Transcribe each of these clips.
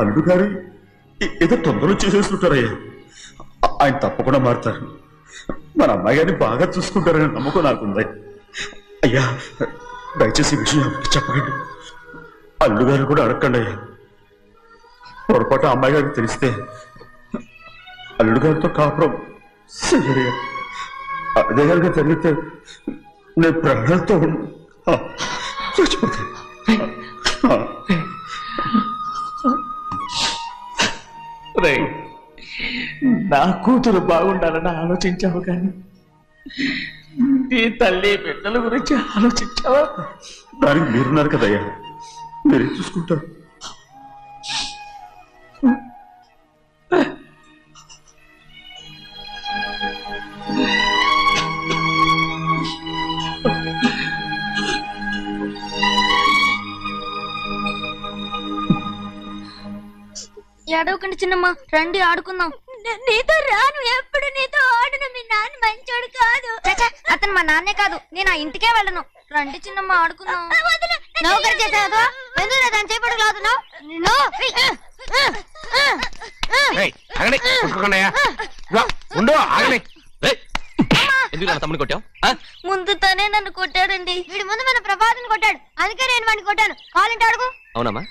అల్లుడు గారు ఏదో తొందరలో చేసేస్తుంటారయ్యా. ఆయన తప్పకుండా మారుతారు. మన అమ్మాయి గారిని బాగా చూసుకుంటారని నమ్మకం నాకుంది. అయ్యా దయచేసి విషయం చెప్పకండి. అల్లు గారు కూడా అడగండి అయ్యా. పొరపాటు అమ్మాయి గారికి తెలిస్తే అల్లుడు గారితో కాపురం సరిగా అదే కనుక జరిగితే నేను ప్రాణాలతో చచ్చిపోతాను నా కూతురు బాగుండాలని ఆలోచించావు కానీ నీ తల్లి బిడ్డల గురించి ఆలోచించావా? దానికి మీరున్నారు కదయ్యా. మీరే చూసుకుంటారు. ఏడవకండి చిన్నమ్మ రండి ఆడుకుందాం. నీతో రాను ఎప్పుడు నీతో ఆడను మీ నాన్న మంచోడు కాదు. అతను మా నాన్నే కాదు నేను ఆ ఇంటికే వెళ్ళను. రండి చిన్నమ్మ ఆడుకుందాం. నౌకరి చేసావు ఎందుకు దాని చేపడు ఉండు నా తమ్ముని కొట్టావు? ముందు తనే నన్ను కొట్టాడండి. వీడి ముందు మన ప్రభాతం కొట్టాడు. అందుకే నేను వాడిని కొట్టాను. కావాలంటే అడుగు అవునమ్మా.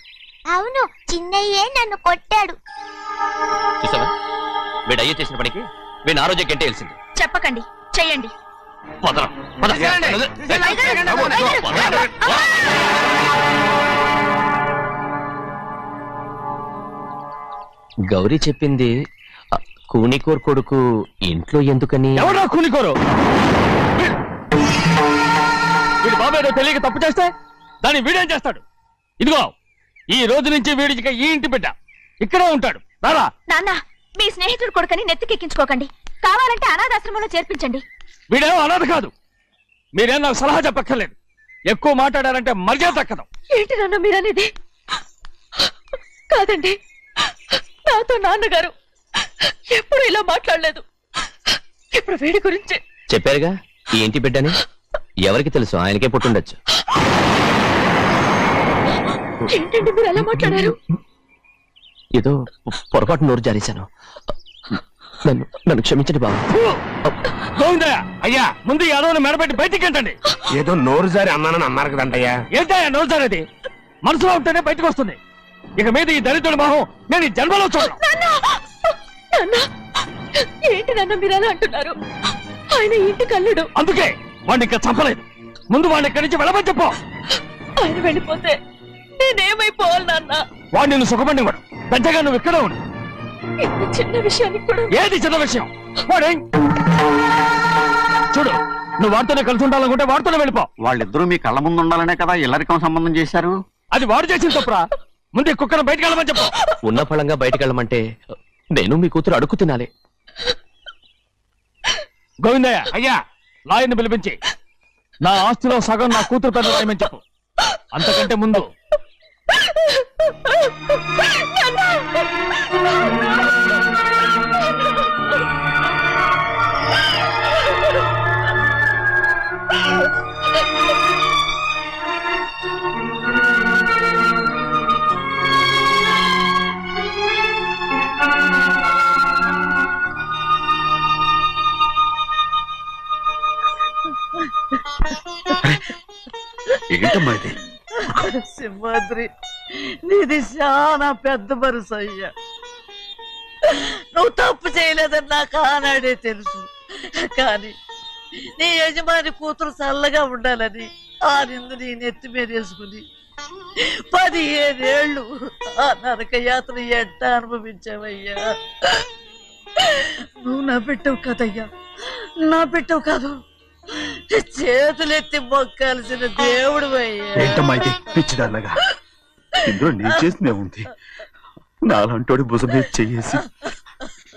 అవును చిన్నయ్యే నన్ను కొట్టాడు. చూసావా? వీడు అయ్యే చేసిన పనికి వీడిని ఆరోగ్యం కంటే తెలిసింది. చెప్పకండి చెయ్యండి. పదరా, పద. గౌరీ చెప్పింది ఆ, కూనికోర్ కొడుకు ఇంట్లో ఎందుకని? ఎవరా కూలికోరు వీడు బాబు ఏదో తెలియక తప్పు చేస్తే దాన్ని వీడేం చేస్తాడు? ఇదిగో. ఈ రోజు నుంచి వీడికి ఈ ఇంటి బిడ్డ. ఇక్కడే ఉంటాడు. రారా. నాన్న మీ స్నేహితుడు కొడుకని నెత్తికెక్కించుకోకండి. కావాలంటే అనాథాశ్రమంలో చేర్పించండి. వీడేమో అనాథ కాదు. మీరేం నాకు సలహా చెప్పక్కర్లేదు. ఎక్కువ మాట్లాడారంటే మర్యాద తక్కదు ఏంటి నాన్న మీరనేది? కాదండి. నాతో నాన్నగారు ఎప్పుడు ఇలా మాట్లాడలేదు. ఇప్పుడు వీడి గురించి చెప్పారుగా? ఈ ఇంటి బిడ్డని? ఎవరికి తెలుసు? ఆయనకే పుట్టుండొచ్చు. ఏంటండి మీరు అలా మాట్లాడారు? ఏదో పొరపాటు నోరు జారేశాను. నన్ను నన్ను క్షమించండి బాబు. గోవిందయ్య అయ్యా ముందు యాదవ్ని మెడబెట్టి బయటికి ఏంటండి ఏదో నోరు జారి అన్నానని అన్నారు కదంటయ్యా. ఏంటయ్యా నోరు జారేది? మనసులో ఉంటేనే బయటకు వస్తుంది. ఇక మీద ఈ దరిద్రుడి మొహం నేను ఈ జన్మలో చూడను. నాన్న ఏంటి నాన్న మీరు అలా అంటున్నారు? ఆయన ఇంటి కల్లుడు. అందుకే వాడిని ఇంకా చంపలేదు. ముందు వాడిని ఇక్కడి నుంచి వెళ్ళమని చెప్పు. ఆయన వెళ్ళిపోతే నేనేమైపోవాలి నాన్న? వాడు నిన్ను సుఖపడి వాడు పెద్దగా నువ్వు ఇక్కడే ఉండు. ఇంత చిన్న విషయానికి కూడా ఏది చిన్న విషయం? వాడేం చూడు నువ్వు వాడితోనే కలిసి ఉండాలనుకుంటే వాడితోనే వెళ్ళిపో. వాళ్ళిద్దరూ మీ కళ్ళ ముందు ఉండాలనే కదా ఇల్లరికం సంబంధం చేశారు? అది వాడు చేసిన తప్పురా. ముందు ఈ కుక్కను బయటకు వెళ్ళమని చెప్పు. ఉన్న ఫలంగా బయటికి వెళ్ళమంటే నేను మీ కూతురు అడుగు తినాలి. గోవిందయ్య అయ్యా లాయర్ని పిలిపించి నా ఆస్తిలో సగం నా కూతురు పెద్ద రాయమని చెప్పు. అంతకంటే ముందు ఏంటమ్మా ఇది? సింహాద్రి నీది చాలా పెద్ద మనసు నువ్వు తప్పు చేయలేదని నాకు ఆనాడే తెలుసు. కానీ నీ యజమాని కూతురు చల్లగా ఉండాలని ఆ నిందు నీ నెత్తి మీద వేసుకుని పదిహేనేళ్ళు ఆ నరక యాత్ర ఎట్ట అనుభవించావయ్యా? నువ్వు నా పెట్టవు కదయ్యా. నా పెట్టవు కాదు. చేతులెత్తి మొక్కాల్సిన దేవుడు ఏంటమ్మా ఇది? పిచ్చిదాన్నగా. ఇందులో నేను చేసినే ఉంది. నాలంటోడి భుజం మీద చెయ్యేసి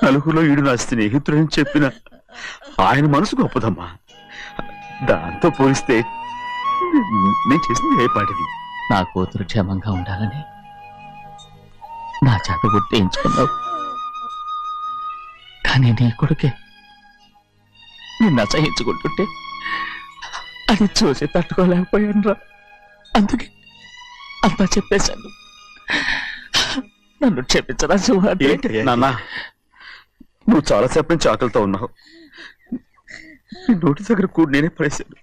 నలుగురిలో ఈడు నా స్నేహితుడని చెప్పిన ఆయన మనసు గొప్పదమ్మా. దాంతో పోలిస్తే నేను చేసింది ఏ పాటిది? నా కూతురు క్షేమంగా ఉండాలని నా చేత గుర్తించుకున్నావు. కానీ నీ కొడుకే నిన్ను అసహించుకుంటుంటే అది చూసి తట్టుకోలేకపోయాను రా అందుకే అంతా చెప్పేశాను. నన్ను క్షమించరా నాన్న నువ్వు చాలాసేపు నుంచి ఆకలితో ఉన్నావు. నీ నోటి దగ్గర కూడా నేనే పడేశాను.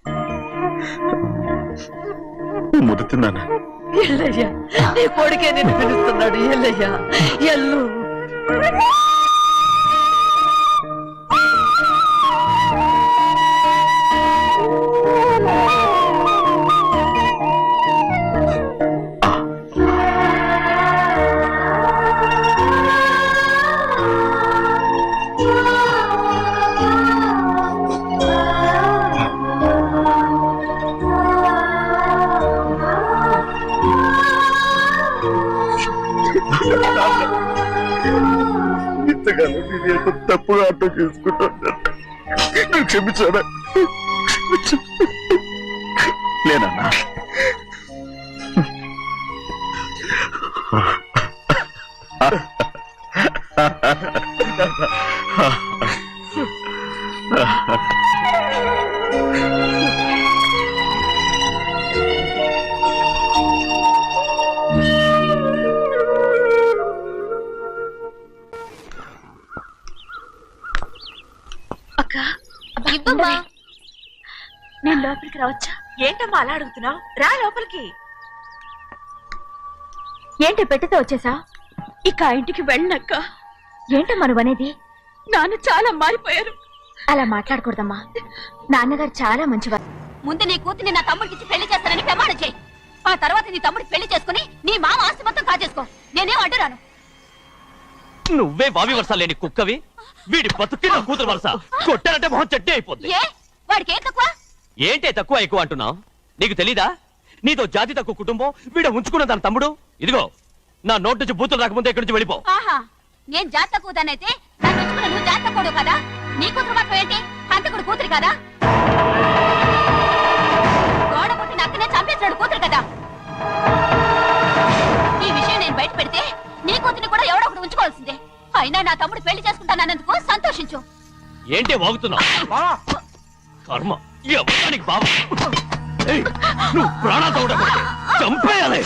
నువ్వు ముద్దు తిన్నానా? ఎల్లయ్యా నీ కొడుకే నిన్ను పిలుస్తున్నాడు. ఎల్లయ్యా ఎల్లు. ఇంతకాలం నేను తప్పుగా అర్థం చేసుకుంటాను. క్షమించాడా లోపలికి రావచ్చా? ఏంటమ్మా అలా అడుగుతున్నావు? రా లోపలికి. ఏంటి పెట్టితో వచ్చేసా? ఇక ఆ ఇంటికి వెళ్ళనక్క. ఏంటమ్మా నువ్వు అనేది నాన్న చాలా మారిపోయారు. అలా మాట్లాడకూడదమ్మా. నాన్నగారు చాలా మంచివారు. ముందు నీ కూతుని నా తమ్ముడికి పెళ్ళి చేస్తానని ప్రమాణం చేయి. ఆ తర్వాత నీ తమ్ముడికి పెళ్ళి చేసుకుని నీ మామ ఆస్తి మొత్తం కాజేసుకో. నేనేం అడ్డురాను. నువ్వే వావి వరుస లేని కుక్కవి? వీడి బతుక్కి నా కూతురు వరుస. కొట్టారంటే మొహం చెట్టే అయిపోద్ది. ఏ? వాడికి ఏం తక్కువ? ఏంటే తక్కువ ఎక్కువ అంటున్నావు? నీకు తెలీదా? నీతో జాతి తక్కువ కుటుంబం వీడ ఉంచుకున్న దాని తమ్ముడు. ఇదిగో నా నోటి నుంచి బూతులు రాకముందే ఇక్కడి నుంచి వెళ్ళిపో. ఆహా నేను జాత తక్కువదానైతే నన్ను ఉంచుకున్న నువ్వు జాత తక్కువ కదా? నీ కూతురు మాత్రం ఏంటి? హంతకుడు కూతురు కదా? గోడ పుట్టిన అక్కనే చంపేసినాడు కూతురు కదా? ఈ విషయం నేను బయట పెడితే నీ కూతురిని కూడా ఎవడో ఒకటి ఉంచుకోవాల్సిందే. అయినా నా తమ్ముడు పెళ్ళి చేసుకుంటానన్నందుకు సంతోషించు. ఏంటే వాగుతున్నావు? కర్మ. ఎవరికి బావ ఏయ్, నువ్వు ఉండకూడదు చంపేయాలి.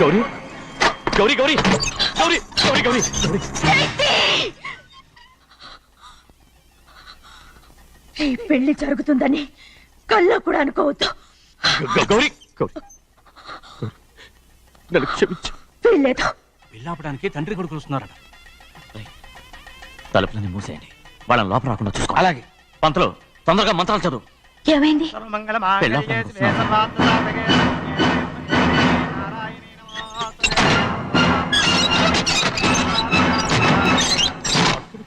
గౌరీ గౌరీ గౌరీ గౌరీ గౌరీ గౌరీ. గౌరీ ఈ పెళ్ళి జరుగుతుందని కళ్ళ కూడా అనుకోవద్దు. గౌరీ గౌరీ. నన్ను క్షమించు. పెళ్ళాపడానికి తండ్రి కొడుకులు వస్తున్నారట. తలుపులని మూసేయండి. వాళ్ళని లోపల రాకుండా చూసుకో అలాగే. పంతలు తొందరగా మంత్రాలు చదువు. ఏమైంది?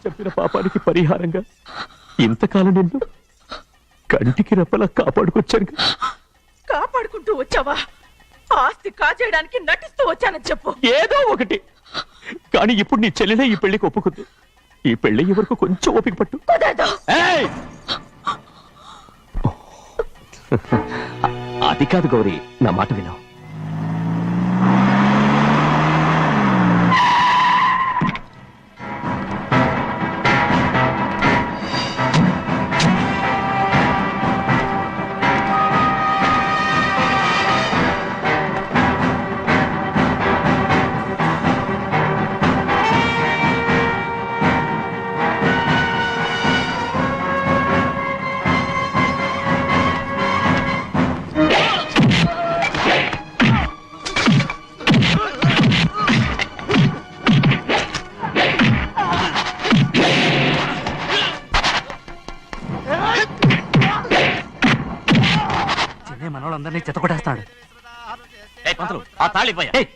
చెప్పిన పాపానికి పరిహారంగా ఇంతకాలం నిన్ను కంటికి రెప్పలా కాపాడుకొచ్చాను కాపాడుకుంటూ వచ్చావా? ఆస్తి కాజేయడానికి నటిస్తూ వచ్చానని చెప్పు. ఏదో ఒకటి. కానీ ఇప్పుడు నీ చెల్లెలే ఈ పెళ్ళికి ఒప్పుకుంది. ఈ పెళ్ళి వరకు కొంచెం ఓపిక పట్టు! అది కాదు గౌరీ నా మాట విను.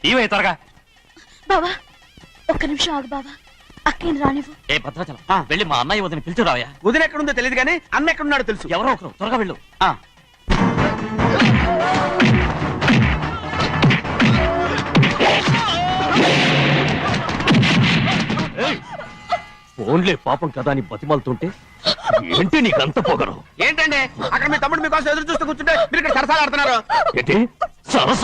ఇవే త్వరగా. బావా ఒక్క నిమిషం ఆగు బావా. అక్కేం రానివ్వు. ఏ భద్రాచలం. వెళ్ళి మా అన్నయ్య వదిన వదిన ఎక్కడుందో తెలియదు కానీ అన్న ఎక్కడున్నాడో తెలుసు. ఎవరో ఒకరు త్వరగా వెళ్ళు. ఆ. ఏయ్! ఫోన్లే పాపం కదా అని బతిమాలుతుంటే ఏంటి నీకంత పొగరు? ఏంటండి? అక్కడ మీ తమ్ముడు మీకోసం ఎదురు చూస్తూ కూర్చుంటే మీరు ఇక్కడ సరసాలు ఆడుతున్నారు. ఏంటి? సరస?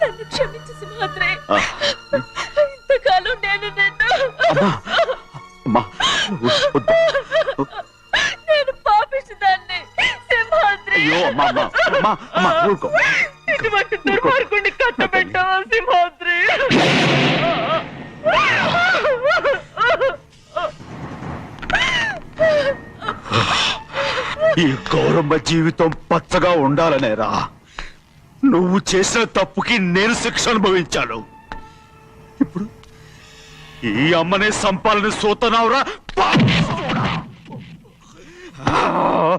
నన్ను క్షమించు సింహాద్రి. ఆ, ఇంతకాలం నేను నిన్ను. నేను పాపిస్తుందాన్ని సింహాద్రి. అయ్యో అమ్మా అమ్మా అమ్మా అమ్మా ఊరుకో. ఈ గౌరమ్మ జీవితం పచ్చగా ఉండాలనేరా. నువ్వు చేసిన తప్పుకి నేను శిక్ష అనుభవించాను. ఇప్పుడు ఈ అమ్మనే సంపాలని సోతనావురా. Oh!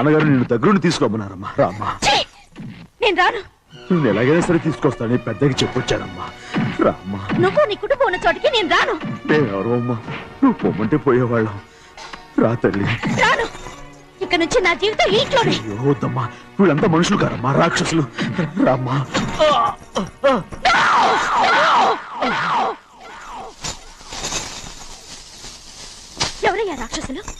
నాన్నగారు నిన్ను దగ్గరుండి తీసుకోమన్నారమ్మా. రామ్మా! నేను రాను. నేను ఎలాగైనా సరే తీసుకొస్తాను. పెద్దకి చెప్పొచ్చానమ్మా. రామ్మా. నువ్వు నీ కుటుంబం ఉన్న చోటికి నేను రాను. మేమెవరో అమ్మా. నువ్వు పొమ్మంటే పోయేవాళ్ళం. రా తల్లి. రాను. ఇక నుంచి నా జీవితం ఈ ఇంట్లోనే అయ్యో వద్దమ్మా. వీళ్ళంతా మనుషులు కారమ్మా రాక్షసులు. రామ్మా. ఎవరయ్యా రాక్షసులు?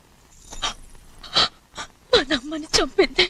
మా అమ్మని చంపింది.